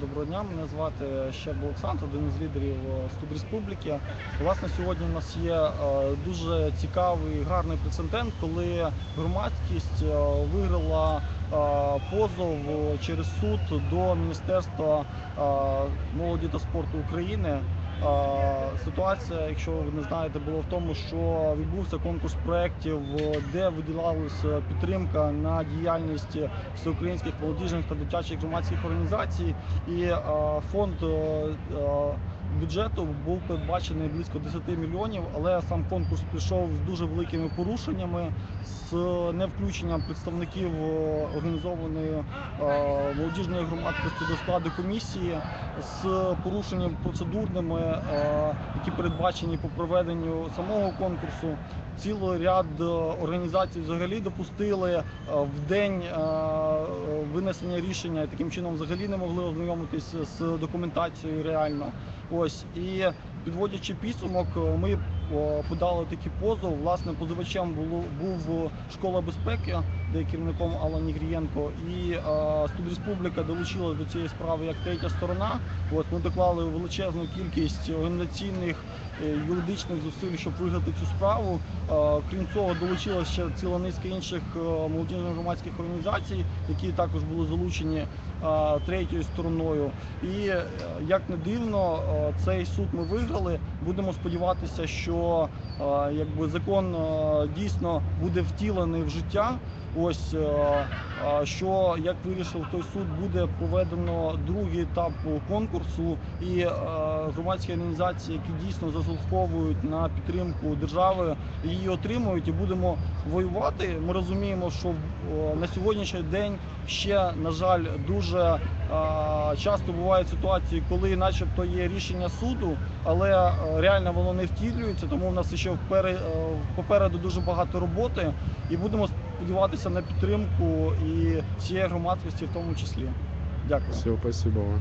Доброго дня, мене звати Щерб Олександр, один із лідерів е, Республіки. Власне, сьогодні у нас є е, дуже цікавий гарний прецедент, коли громадськість е, виграла позов через суд до Міністерства молоді та спорту України. Е, Ситуація, якщо ви не знаєте, була в тому, що відбувся конкурс проєктів, де виділялася підтримка на діяльність всеукраїнських молодіжних та дитячих громадських організацій. І е, фонд е, е, бюджету був передбачений близько 10 мільйонів, але сам конкурс пішов з дуже великими порушеннями, з невключенням представників е, організованої е, молодіжної громадськості до складу комісії, з порушенням процедурними, е, які передбачені по проведенню самого конкурсу. Цілий ряд е, організацій взагалі допустили е, в день е, винесення рішення таким чином взагалі не могли ознайомитися з документацією реально. Ось і підводячи підсумок, ми подали такий позов. Власне, позивачем було був школа безпеки, де керівником Алла Нігрієнко, і е, Республіка долучилась до цієї справи як третя сторона. От ми доклали величезну кількість організаційних е, юридичних зусиль, щоб виграти цю справу. Крім цього, долучилася ще ціла низка інших е, молодіжних громадських організацій, які також були залучені е, третьою стороною. І як не дивно, цей суд ми виграли. Будемо сподіватися, що якби закон дійсно буде втілений в життя. Ось е, е, що як вирішив той суд, буде проведено другий етап конкурсу, і е, громадські організації, які дійсно заслуговують на підтримку держави, її отримують і будемо воювати. Ми розуміємо, що на сьогоднішній день ще на жаль дуже часто бувають ситуації, коли, начебто, є рішення суду, але реально воно не втілюється. Тому в нас ще попереду дуже багато роботи, і будемо сподіватися на підтримку і цієї громадськості, в тому числі. Дякую. Все, спасибо вам.